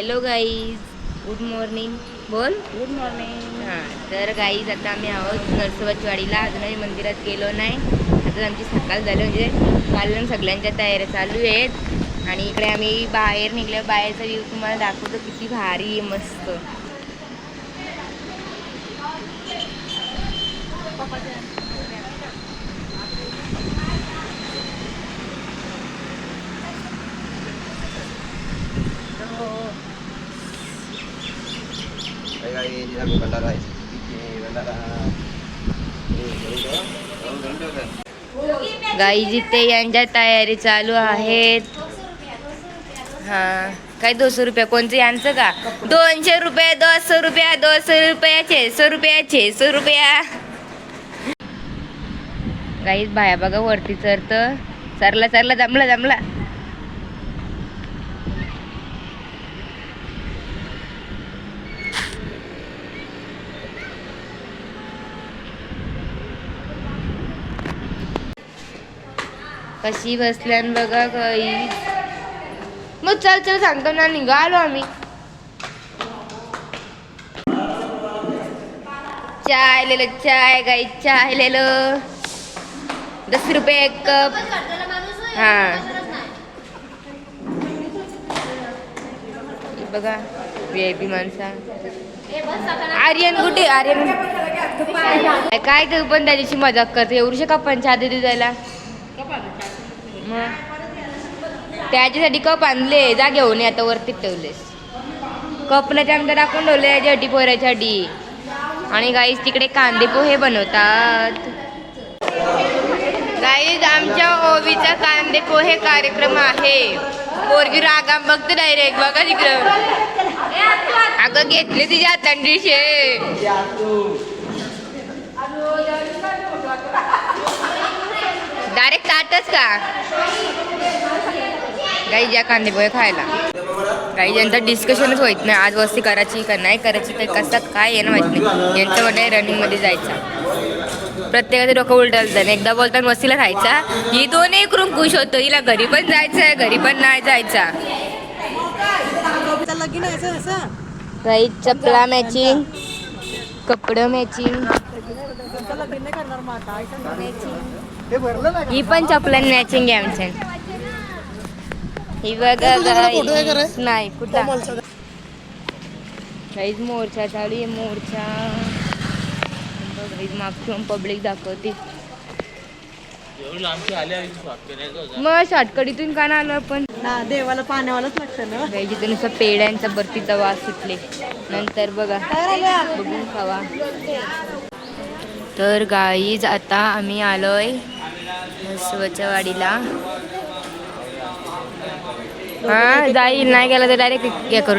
Hello guys good morning बोल. Good morning हां तर गाईज आता आम्ही आहोत नरसोबाची वाडीला अजूनही मंदिरात गेलो नाही. आता आमची सकाळ झाली म्हणजे काल सगळ्यांच्या तयाऱ्या चालू आहेत. आणि इकडे आम्ही बाहेर निघल्या बाहेरचा व्ह्यू तुम्हाला दाखवतो किती भारी आहे मस्त काही काही जिल्हा भंडारा आहे तिथे भंडारा हे घेऊन ठेवा. गाई जिथे यांच्या तयारी चालू आहेत. हा. काय दोनशे रुपये? कोणचं यांचं का? दोनशे रुपये दोनशे रुपया दोनशे रुपयाचे सो रुपयाचे सो रुपया. गाईज बाया बघा वरती चरत सरला सरला जमला जमला. कशी बसल्यान बघा काही. मग चल चल सांगतो ना निघालो आम्ही. चाय लेलो चाय गाई चाय लेलो दस रुपये एक कप. हा. बघा व्ही आय पी माणसा. आर्यन कुठे? आर्यन. काय तू पण त्या दिवशी मजाक करते. एवढीशे कप्पांच्या आधी देऊ जायला मग. त्याच्यासाठी कप आणले जा घेऊन ये आता वरती ठेवलेस. कपला आमच्या टाकून ठेवले जटी पोऱ्यासाठी आणि गाईस तिकडे कांदे पोहे बनवतात. गाईज आमच्या ओवीचा कांदे पोहे कार्यक्रम आहे. पोरगी रागाम बघते डायरेक्ट बघा तिकडं. अगं घेतले तिच्या हातांडीशे डायरेक्ट ताटच का? गाई ज्या कांदे खायला. काही ज्यांचं डिस्कशनच होत नाही आज वस्ती करायची का नाही करायची तर कसात काय येणं माहिती नाही. यांचं म्हणणं आहे रनिंगमध्ये जायचं. प्रत्येकाचं डोकं उलटायला झालं एकदा बोलताना वस्तीला राहायचा. ही दोन्ही करून खुश होतो. हिला घरी पण जायचं आहे घरी पण नाही जायचा. लगीन चपला मॅचिंग कपडं मॅचिंग मॅचिंग हे पण चपलां मॅचिंग आहे आमच्या ही बघा. नाही कुठं? काहीच मोर्चा चालू आहे मोर्चा. मागून पब्लिक दाखवते. मग शॉर्टकटीतून का नाही आलो आपण? ना देवाला पाण्यावालाच लागतं ना. जिथे नुसतं पेड्यांचा बर्तीचा वास सुटले. नंतर बघा. बघून खावा. तर गाईज आता आम्ही आलोय स्वच्या वाडीला. हा जाईल नाही गेला तर डायरेक्ट हे करू.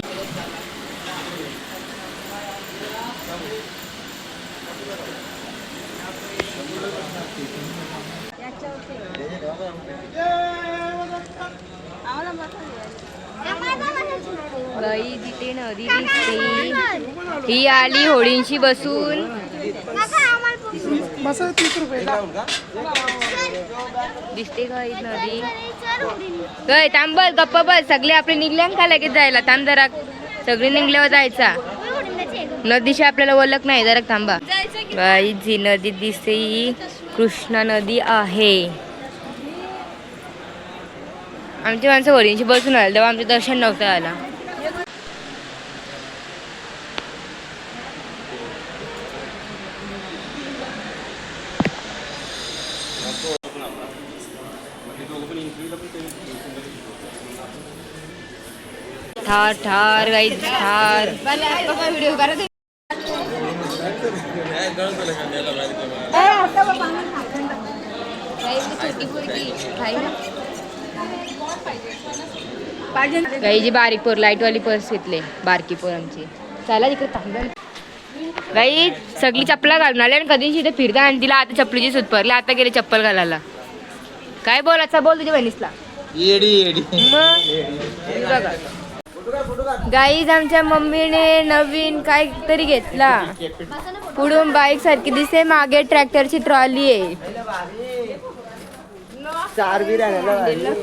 नदी दिसते ही आली होळींशी बसून. बस तीस रुपये. दिसते का ही नदी गय थांब बस गप्प बस. सगळे आपले निघल्या का लगेच जायला? थांब जरा. सगळे निघल्यावर जायचा. नदीशी आपल्याला ओळख नाही. जरा थांबा. गाई जी नदी दिसते ही कृष्णा नदी आहे. आमची माणसं होळींशी बसून आली. तेव्हा आमचं दर्शन नव्हतं आला. ठार ठार गाई ठार व्हिडिओ काही जी बारीक पोर लाइट वाली पर्स घेतले. बारकी पोर आमची. चला तिकडे थांबलं गाई सगळी चपला घालून आले आणि कधी इथे फिरता आणि तिला आता चपलीची सुत पडली आता गेले चप्पल घालायला. काय बोलायचा? बोल तुझ्या बहिणीसला. येडी येडी. मग? बघा. गाईज आमच्या मम्मीने नवीन काहीतरी घेतला. पुढून बाईक सारखी दिसते. मागे ट्रॅक्टरची ट्रॉली आहे. चार बी राहिलेलं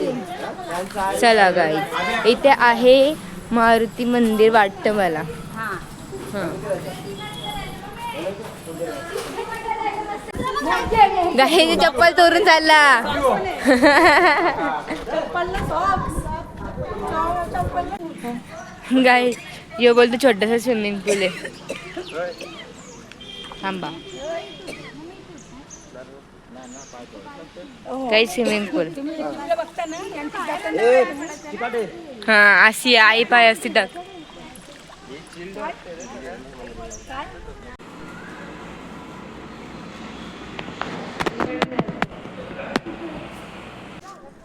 चला गाईज इथे आहे मारुती मंदिर वाटतं मला. हा. गाई चप्पल चोरून चालला. गाई यो बोलतो छोटासा स्विमिंग पूल आहे थांबा काही स्विमिंग पूल हा अशी आई पाय असती टाक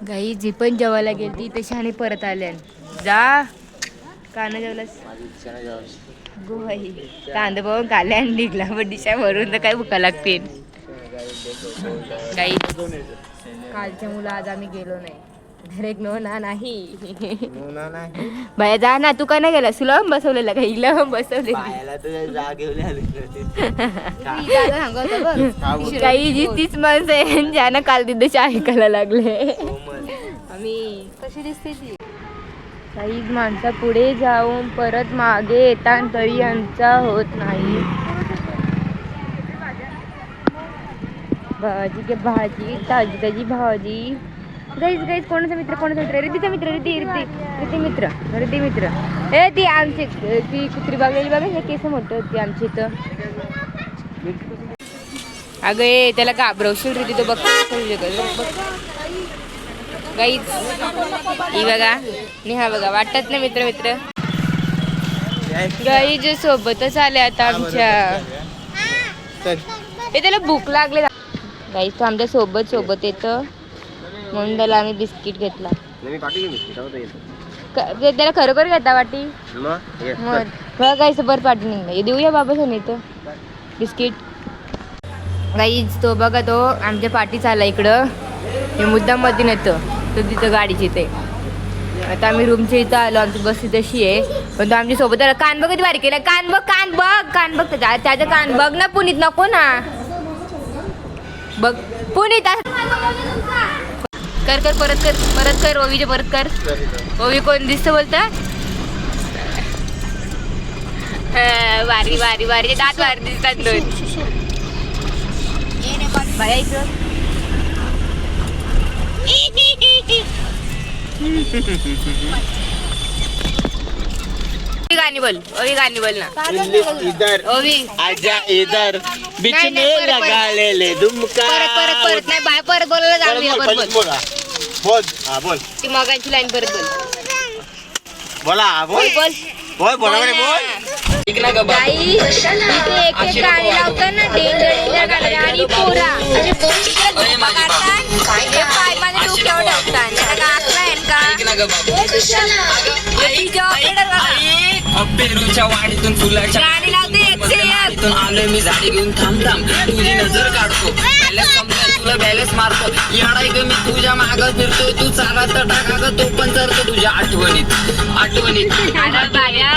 गाई जी पण जेवायला गेली तशी आणि परत आल्या जा काना जेवलास गो बाई कांदा काल्या आणि निघला. पण दिशा भरून तर काय भुका लागतील. काही कालच्या मुलं आज आम्ही गेलो नाही. डायरेक्ट नो ना नाही. बाया जा ना तू का नाही गेला? तुला बसवलेला का? हिला बसवले काही जी तीच माणसं आहे ज्यानं काल तिथे ऐकायला लागले. आम्ही कशी दिसते ती? काही माणसं पुढे जाऊन परत मागे येतात तरी यांचा होत नाही. भाजी के भाजी ताजी ताजी भाजी. गाईज गाईज कोणाचा मित्र कोणाचा मित्र? रितीचा मित्र रिती रिती रिती मित्र रिती मित्र. ए ती आमची ती कुत्री बघलेली बघा हे केस मोठं होती आमची इथं. अगं ए त्याला घाबरवशील रीती तो बघ. गाईज ही बघा नेहा बघा वाटत ना मित्र मित्र. गाईज सोबतच आले आता आमच्या. ए त्याला भूक लागले. गाईज तो आमच्यासोबत सोबत येतं. म्हणून त्याला आम्ही बिस्किट घेतला. ते त्याला खरोखर घेता वाटी? मग गाईच बरं पाठी निघलं हे देऊया बाबा सोनी इथं. बिस्किट. गाईज तो बघा तो आमच्या पाठीच आला इकडं. हे मुद्दाममध्ये नेतं तो तिथं गाडीची ते आता आम्ही रूमच्या इथं आलो आमची बस तशी आहे. पण तो आमच्यासोबत आला. कान बघ किती बारीक केला. कान बघ कान बघ कान बघ. त्याच्या त्याचं कान बघ ना पुनीत नको ना. बघ. पुनीत कर कर परत कर परत कर ओवीचे परत कर. ओवी कोण दिसतं बोलता? वारी वारी वारी दात वारी दिसतात दोन. बाया इथं ओवी गाणी बोल ओवी गाणी बोल ना इधर ओवी आजा इधर बीच नाही, में दुमका. परत परत परत. बाय परत बोलायला बोल, परत बोल बोला. बोल. हा बोल. ती मगाची लाईन परत बोल. बोला बोल. बोल एक एक गाणी लावतात ना डेंजर डेंजर गाणी आणि पोरा. आणि इकडे झोपा काढतात, पाय माझ्या डोक्यावर ठेवतात त्याला का आकला आहे का? DJ operator बघा. पेरूच्या वाडीतून फुलाच्या गाणी लावते आलोय मी झाडी घेऊन. थांब थांब. तुझी नजर काढतो. तुला बॅलन्स मारतो. येडाय ग मी तुझ्या माग फिरतोय. तू चालत टाका. ग तो पण चरतो तुझ्या आठवणीत. आठवणीत. आठवणीत.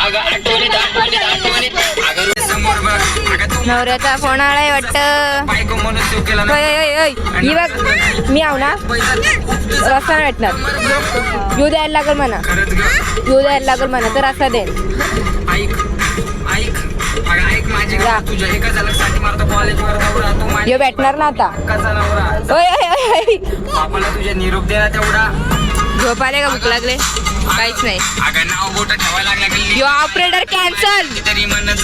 अगं आठवणीत आठवणीत आठवणीत. अगं रोज समोर बघ. अगं तू नवऱ्याचा फोन आलाय वाटतं. बायको म्हणून तू केला ना. ओय, ओय, ओय, ओय. ही बघ मी आव ना. रस्ता भेटणार. येऊ द्यायला लागल म्हणा. खरंच ग. येऊ द्यायला लागल म्हणा तर रस्ता दे यो भेटणार ना आता. ओय निरोप द्यायला तेवढा. झोप आले का भूक लागले? काहीच नाही. अगं नाव बोट ठेवायला लागला गल्ली यो ऑपरेटर कॅन्सल तरी म्हणत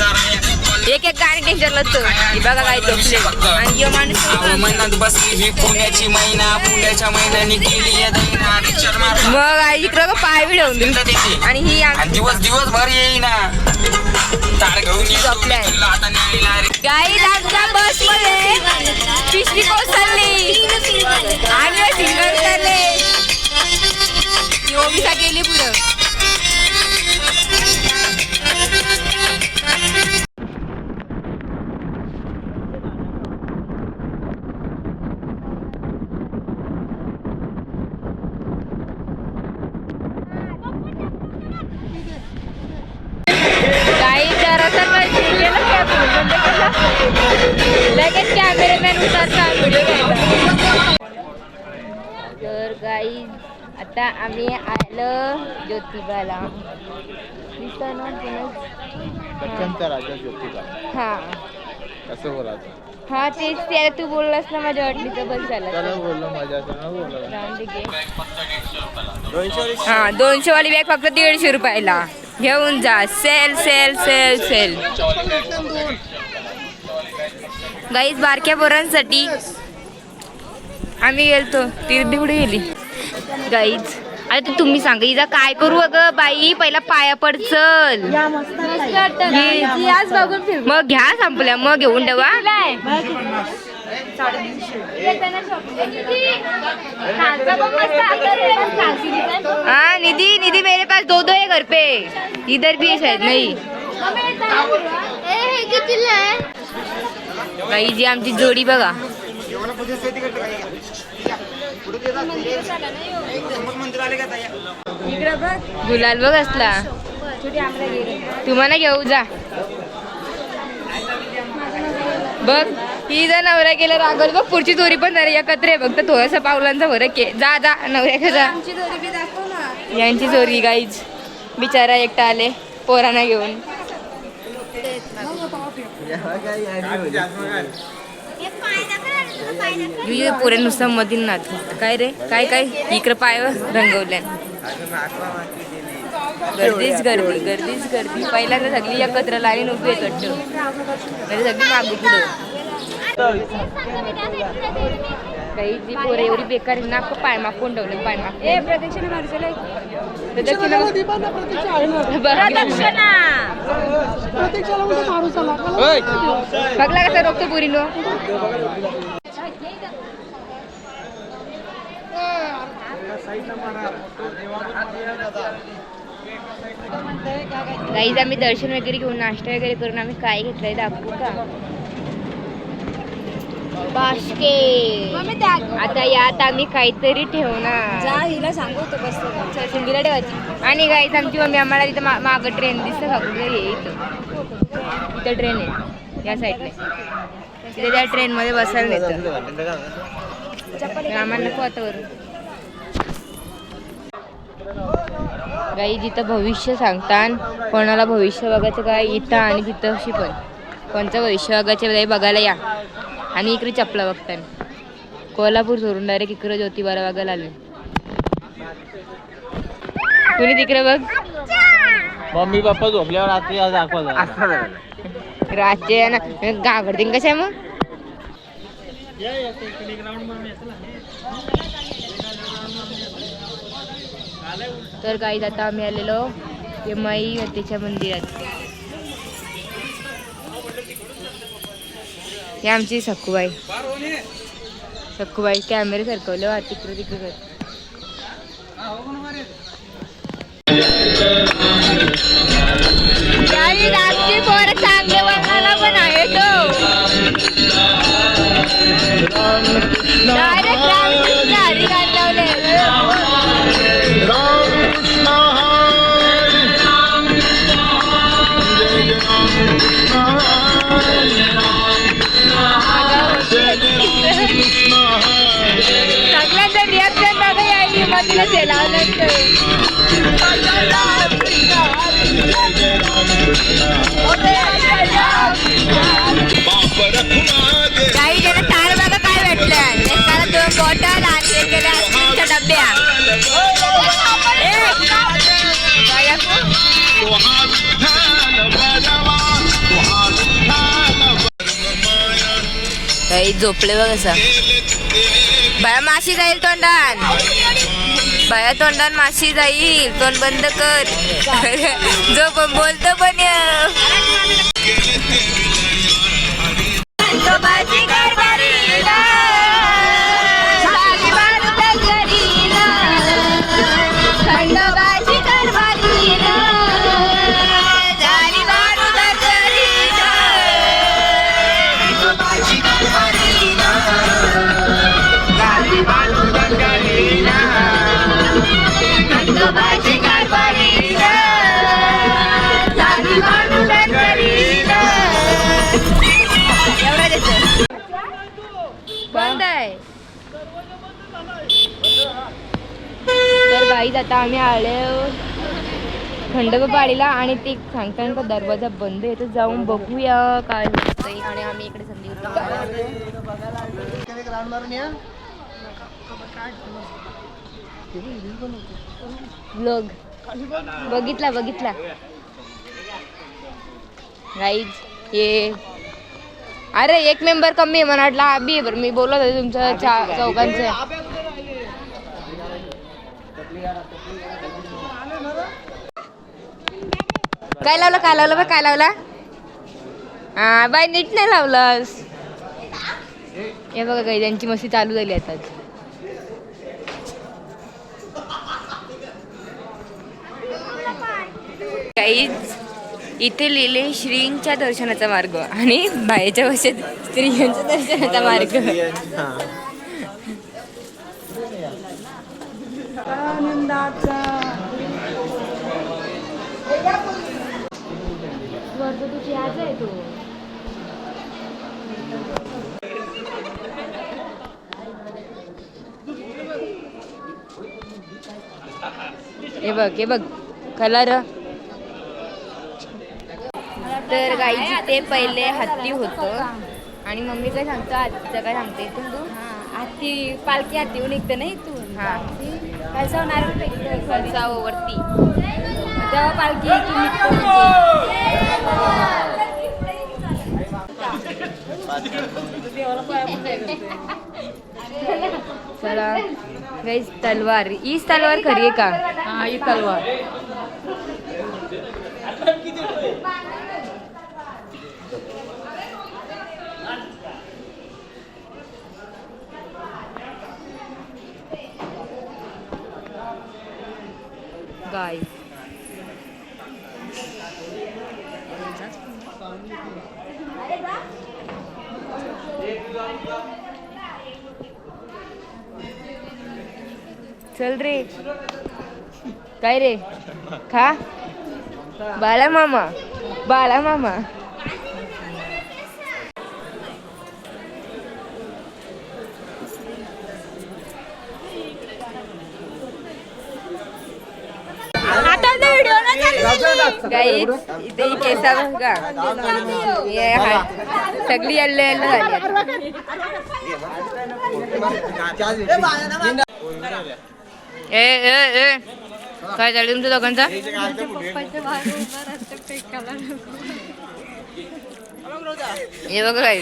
एक एक गाणी लागतं ही बघा काय झोपले आणि यो माणूस म्हणत बसली ही पुण्याची मैना पुण्याच्या मैनानी केली या दैना. मग आई इकडं पाय विडवून देते. आणि ही दिवस दिवसभर येईना. तार घेऊन झोपलाय. आता न्यायला गाई आमच्या बसमध्ये पिशवी कोसळली. आणि सिंगर ती ओबिसा गेली पुढं. लगेच कॅमेरामॅन उतरता व्हिडिओ घ्यायचा तर गाई आता आम्ही आलो ज्योतिबाला. दिसतं ना पुन्हा दख्खनचा राजा ज्योतिबा. हा. कसं बोलायचं? हा तेच त्याला तू बोललास ना माझ्या वाटणीचं बस झालं. बोललो. हा दोनशे वाली बॅग फक्त दीडशे रुपयाला. घेऊन जा. Sale sale sale sale guys बारक्या पोरांसाठी आम्ही गेलतो. ती कुठे गेली. गाईज आता तुम्ही सांगा हिचा काय करू अगं बाई? पहिला पाया पड चल. मग घ्या संपल्या मग घेऊन ठेवा. हाँ निधि निधि मेरे पास दो दो है घर पे. इधर भी है शायद नहीं. काही जी आमची जोडी बघा. गुलाल बघ असला. तुम्हाला घेऊ जा. बघ ही जर नवऱ्या गेला रागवल बघ पुढची चोरी पण नाही एकत्र आहे. बघ तर थोडासा पावलांचा फरक आहे. जा जा नवऱ्या जा यांची चोरी गाईज बिचारा एकटा आले पोरांना घेऊन. युय पुरे नुसतं मधील नाथ काय रे? काय काय? इकडं पाय रंगवल्या. गर्दीच गर्दी गर्दीच गर्दी. पहिल्यांदा सगळी एकत्र लाईन उभी आहे कट्ट. सगळी मागू पुढं. काही जी पोरं एवढी बेकार आहे ना पाय मागून ठेवलं पाय माग ए प्रदक्षिणा. मारचले प्रदक्षिणा बघला कसा रोखतो पुरीनो. गाईज आम्ही दर्शन वगैरे घेऊन नाश्ता वगैरे करून आम्ही काय घेतलंय दाखवू का? बाशके आता यात आम्ही काहीतरी ठेवणार. जा हिला सांगू तर बसतो सिंधीला ठेवायची. आणि गाईज आमची मम्मी आम्हाला तिथं मा- मागं ट्रेन दिसतं का? कुठे? ये इथं. इथं ट्रेन आहे. या साईडने तिथे त्या ट्रेनमध्ये बसायला देतं आम्हाला नको आता वरून. गाई जिथं भविष्य सांगतात कोणाला भविष्य बघायचं काय? इथं आणि तिथं अशी पण. कोणचं भविष्य बघायचं बघायला या. आणि इकडे चपला बघताना कोल्हापूर सोडून डायरेक्ट इकडे ज्योतिबाला बघायला आले कुणी तिकडे बघ? मम्मी पप्पा झोपल्यावर रात्री आज दाखवा रातचे ना. घाबरतीन कशा मग? तर काही आता आम्ही आलेलो. ते माई त्याच्या मंदिरात. हे आमची सखूबाई. सखूबाई कॅमेरे सरकवले वा तिकडे तिकडे काही तार बघा काय भेटलं एकाला दोन बॉटल आणि आईस्क्रीमच्या डब्या? काही झोपले बघ असं बाया माशी जाईल तोंडान बाया तोंडात माशी जाईल तोंड बंद कर. जो पण बोलतो पण बाजी गाईज आता आम्ही आले खंडोबापाडीला आणि ते सांगताना का दरवाजा बंद आहे तर जाऊन बघूया काय होतंय. आणि आम्ही इकडे संधी ब्लॉग बघितला बघितला. गाईज ये. अरे एक मेंबर कमी आहे मला वाटलं आबी बरं मी बोलत होते तुमचं चा चौघांचं. काय लावलं काय लावलं बा काय लावला? हा बाय नीट नाही लावलंस. हे बघा काही त्यांची मस्ती चालू झाली आता. काहीच इथे लिहिले श्रींच्या दर्शनाचा मार्ग आणि बाहेरच्या भाषेत स्त्रियांच्या दर्शनाचा मार्ग. तुझी आज आहे तो. हे बघ हे बघ. कलर. तर गाईची ते पहिले हत्ती होतं. आणि मम्मी काय सांगतो? आजीचं काय सांगते इथून तू? हाती पालखी हाती निघते ना इथून. हा. नारळ फणसाव वरती तेव्हा पालखी. चला. गाईस तलवार. हीच तलवार खरी आहे का? हा ही तलवार. गाय चल रे. काय रे? खा. बाला मामा. बाला मामा. गाईच इथे केसा सगळी येल्लो येल्लो झाली. ए ए ए. काय झालं तुमच्या दोघांचा? हे बघा काय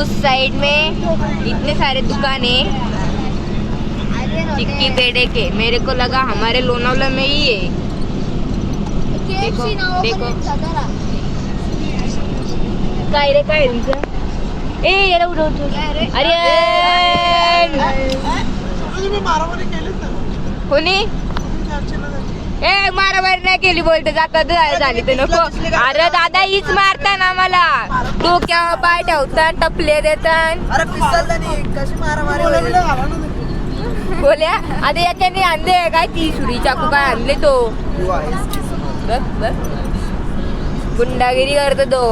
उस साइड में इतने सारे दुकान है। चिक्की पेड़े के। मेरे को लगा हमारे लोनावला में ही है। देखो देखो. काय रे काय ए याला. अरे कोणी? ए मारामारी नाही केली बोलते. जातात झाली तर नको. अरे दादा हीच मारता ना मला. डोक्यावर पाय ठेवतात टपले देतात. अरे पिस्तल त्यांनी कशी मारामारी बोल्या आता याच्याने आणले काय ती सुरी चाकू काय आणले तो? बघ बघ गुंडागिरी करतो तो.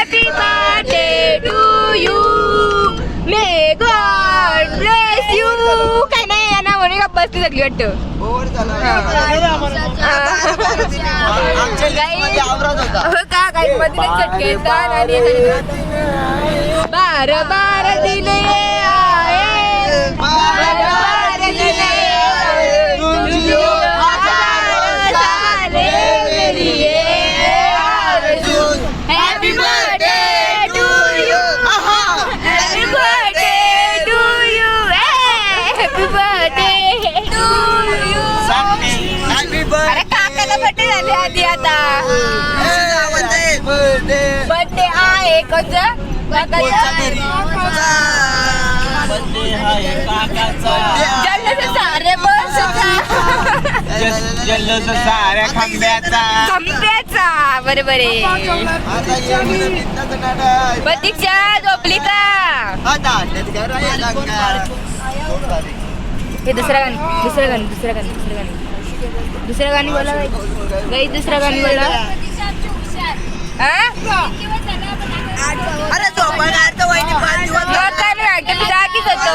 Happy birthday to you may God bless you काय नाही यांना म्हणे का बसती सगळी वाटतं. हो. का? काही मध्ये चटके येतात आणि बार बार दिले आहे बार बार दिले आहे. तुझी हजार साले मेरी ये आरज़ू. Happy birthday to you. Happy birthday to you. Hey, happy birthday to you. Happy अरे काकाला बर्थडे आता. बर्थडे आहे कोणचा सारे बस जल्लोष साऱ्या खांब्याचा खंब्याचा बरोबर आहे. प्रतीक्षा झोपली का हे दुसरं गाणं दुसरं गाणं दुसरं गाणं दुसरं गाणं. दुसरं गाणी बोला गाई दुसरं गाणी बोला हा? अरे झोपणार तर वहिनी पाच दिवस काय नाही वाटत? तुझा आधीच होतो.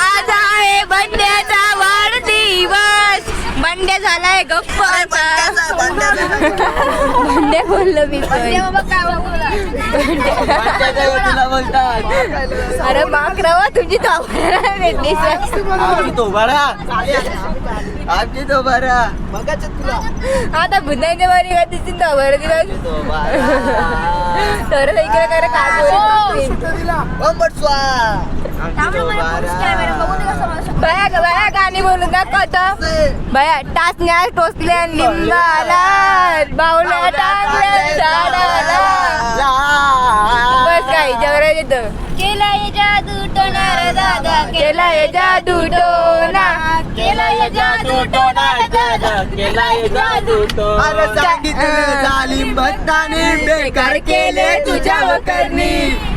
आज आहे बंड्याचा वाढदिवस. बंड्या झालाय बंड्या बोललो मी तुला बोलतात. अरे माग रवा तुझी तो आमची आमची बघाच तुला आता बुधायने बारी का तिची तो बरं दिवस तो बरा. तर इकडे काय काय मटस्वा बरा बया बया गाणी बोलून दाखवत बया टाचण्या टोचल्या लिंबाला बावल्या टाकल्या झाडाला बस काय जवळ येतं ये जादू टोणार दादा केला ये जादू टोना ये जादू टोणार दादा केला ये जादू अरे सांगितलं जालिम भक्ताने बेकार केले तुझ्या वकरणी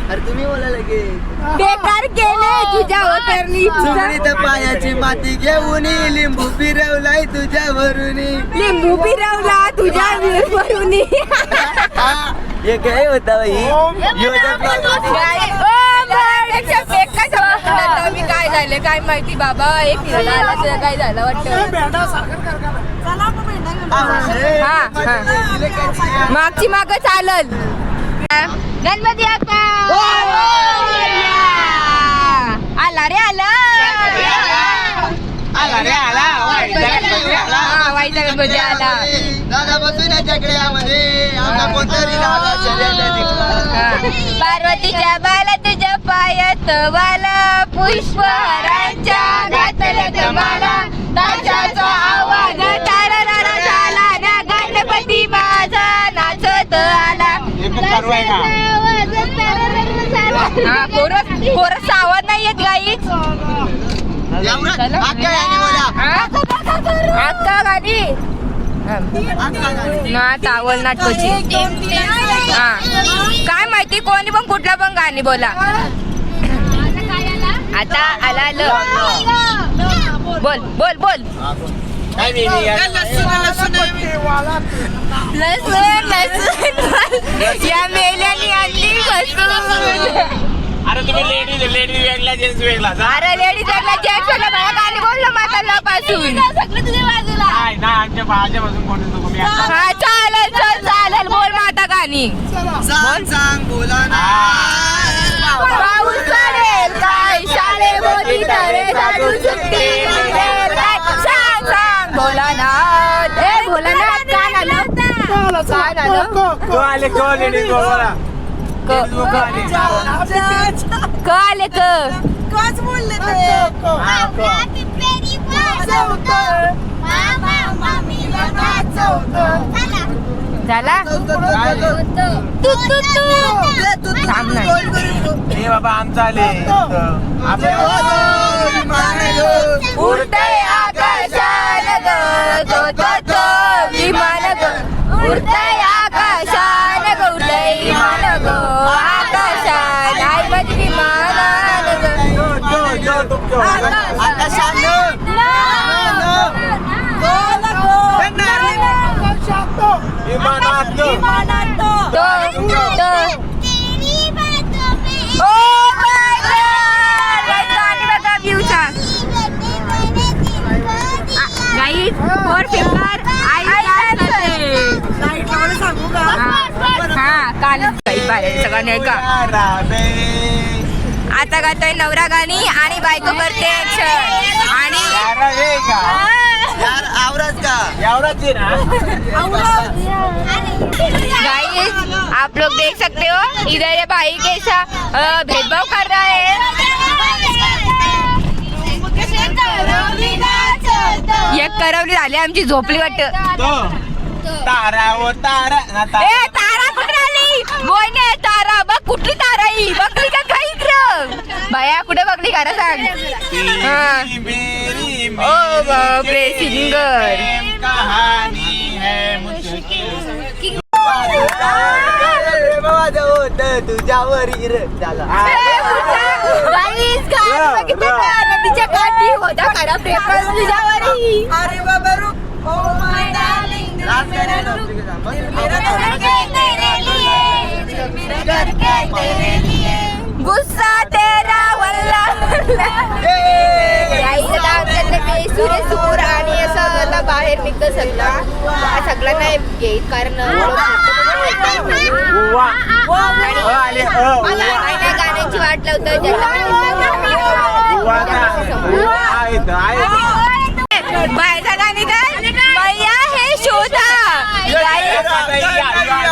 अरे तुम्ही बोला लगे बेकार केले तुझ्या वकरणी सुगडीत पायाची माती घेऊन लिंबू फिरवलाय तुझ्या वरून लिंबू फिरवला तुझ्या वरून हे काय होता मी काय झालं काय माहिती बाबा एक काय झालं वाटतं हा हा मागची माग चालल गणपती बाप्पा आला रे आला! हा, वाईचा गणपती आला! दादा बसून चकड्यामध्ये आमचा कोणतरी दादा. पार्वतीच्या बाला तुझ्या पायात वाला पुष्पहारांच्या घातल्यात माला. ताशाचा आवाज हा कोरस आवाज नाही. येत गाईच. एवढं अक्का गाडी. ना चावल नाटकोची हा. काय माहिती कोणी पण कुठला पण गाणी बोला. आता आला? ल बोल बोल बोल. लसूण लसूण. या मेल्याने आणली बसून अरे तुम्ही लेडीज लेडीज वेगळा जेंट्स वेगळा. अरे लेडीज जेंट्स मला गाणी बोललो म्हाताला पासून. नाही ना आमच्या बाळाच्या पासून कोणी आता हा चालेल चल चालेल. बोल माता गाणी. सांग सांग बोला ना. पाऊस पडेल काय? शाळेमध्ये तळे झाडू सुट्टी ना ना काय आलं को लेडीज बोला. क- आले क आले क? काच बोलले को. झाला? थांब नाही हे बाबा आमचा आले. आपण उडतय आकाशान ग तो तो तो विमान ग उडतय आकाशान ग उडतय विमान ग आकाशान आई माझी विमानान ग आता सांग विमानात तो तो ओ माय गॉड गाणी बघा व्ह्यूचा गाईज फोर फिंगर आई हा काल सगळ्यांनी ऐका आता गातोय नवरा गाणी आणि बायको करते. आणि यार आवराच का? एवढाच आहे ना. गाइस आप लोग देख सकते हो इधर ये भाई कैसा भेदभाव कर रहा है. एक करवली झाली आमची झोपली वाटत तो तारा ओ तारा ना तारा ए तारा कुठे आली बोयने तारा बघ कुठली तारा ही बघली का काही इकडं बाया कुठे बघली का रे सांग हा. तेरी मेरी ओ बापरे, सिंगर. प्रेम कहानी है मुश्किल होत तुझ्यावर इर झाला Nangis kan? Kita kan? di Jakarta. Adi Wajah kan? Nanti cek Adi Hari baru. Oh my darling. Dirmira Dirmira Dirmira Dirmira Dirmira Dirmira Dirmira गुस्सा तेरा वल्ला। यायचं आमच्यातले बेसुरे सूर आणि असं आता बाहेर निघतं सगळा. सगळा नाही घेत कारण काही गाण्यांची वाट लावतं. बायचा गाणी काय? मैया हे शोधा.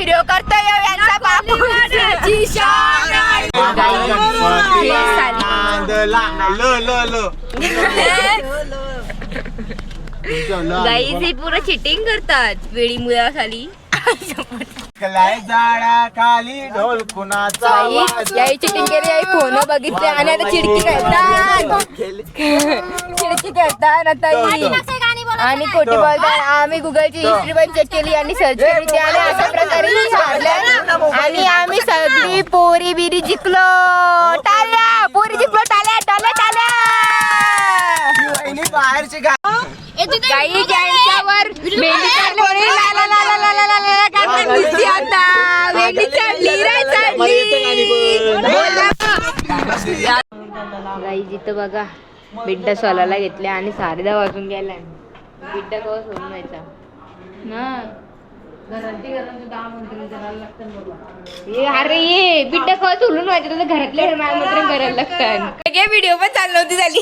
व्हिडिओ करतोय यो यांचा बापू हे साली. गाईज ही पुरं चिटिंग करतात. वेळी मुलाखाली खाली ढोल कुणाचा चिटिंग केली याही फोन बघितले. आणि आता चिडकी करतात. चिडकी करतात. आता ही. आणि खोटी बोलतात आम्ही गुगलची हिस्ट्री पण चेक केली आणि सर्च केली. आणि अशा प्रकारे आणि आम्ही सगळी पोरी बिरी जिंकलो. टाल्या. पोरी जिंकलो. टाल्या टाल्या टाल्या. बाहेरची गाई जिथं बघा बिड्डा सोलाला घेतल्या आणि सारदा वाजून गेल्या. बिड्डा कवा सोडून ए, अरे ये बिड्डा कवा सोडून व्हायचं तुझं घरातले मालमंत्रण करायला लागतात. काय व्हिडिओ पण चालू नव्हती झाली.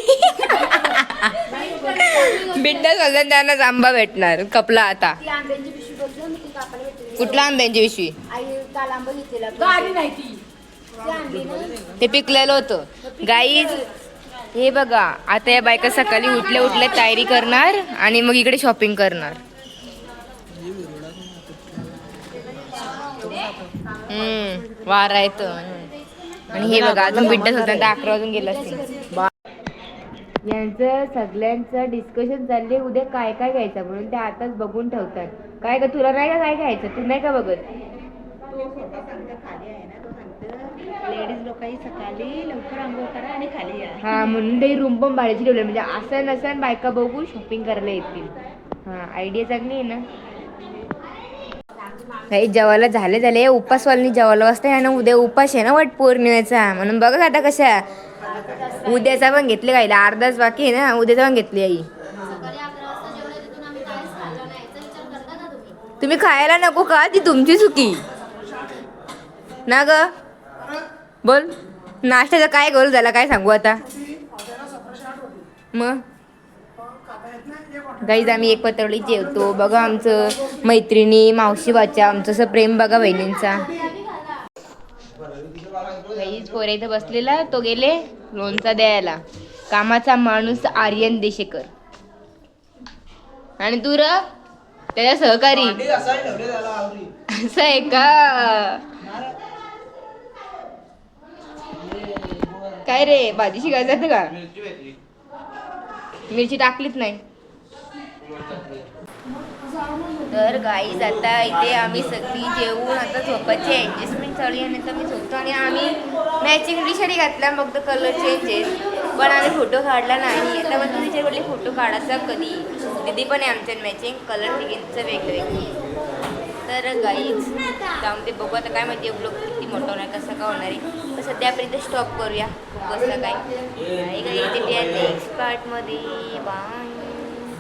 बिड्डा सोडला त्यांना आंबा भेटणार कपला आता. कुठला आंब्यांची पिशवी? ते. पिकलेलं होतं. गाईज हे बघा आता या बायका सकाळी उठल्या उठल्या तयारी करणार आणि मग इकडे शॉपिंग करणार. हम्म वारा येतो आणि हे बघा अजून बिड्डा होता अकरा वाजून गेला असतील यांचं सगळ्यांचं डिस्कशन चालले उद्या काय काय घ्यायचं म्हणून ते आताच बघून ठेवतात. काय का तुला नाही का काय घ्यायचं? तू नाही का बघत? लेडीज लोकांनी सकाळी लवकर आंघोळ करा आणि खाली या. हा म्हणून ते रूम पण भाड्याची ठेवले म्हणजे असं नसन बायका बघून शॉपिंग करायला येतील. हा आयडिया चांगली आहे ना? काही जेवायला झाले झाले. उपासवाल्यांनी जेवायला वाजता आहे ना उद्या उपास आहे ना वट पौर्णिमेचा. म्हणून बघा आता कशा उद्याचा पण घेतले गायला अर्धाच बाकी आहे ना. उद्याचा पण घेतली आई. तुम्ही खायला नको का? ती तुमची चुकी. ना ग? बोल. नाश्त्याचा काय गोल झाला काय सांगू आता? मग? गाईज आम्ही एक पत्रवळी जेवतो. बघा आमचं मैत्रिणी मावशी वाचा आमचं असं प्रेम बघा बहिणींचा. गाईज पोरे इथं बसलेला तो गेले लोणचा द्यायला. कामाचा माणूस आर्यन देशेकर. आणि तू र त्याच्या सहकारी. असं आहे का? काय रे? भाजी शिकायचं जातं का? मिरची टाकलीच नाही. तर गाईज आता इथे आम्ही सगळी जेवून आता झोपाची ॲडजस्टमेंट चालू आहे मी झोपतो आणि आम्ही मॅचिंग शर्ट घातला मग तर कलर चेंज आहे. पण आम्ही फोटो काढला नाही. आता मग तिच्या म्हटले फोटो काढायचा कधी? दिदी पण आहे आमच्या मॅचिंग कलर तिघींचं वेगवेगळे. तर गाईज जाऊन ते बघू. आता काय माहिती ब्लॉग मोठा होणार कसं का होणार आहे? तर सध्या आपण इथे स्टॉप करूया. कसं काय? गाई गाई बाय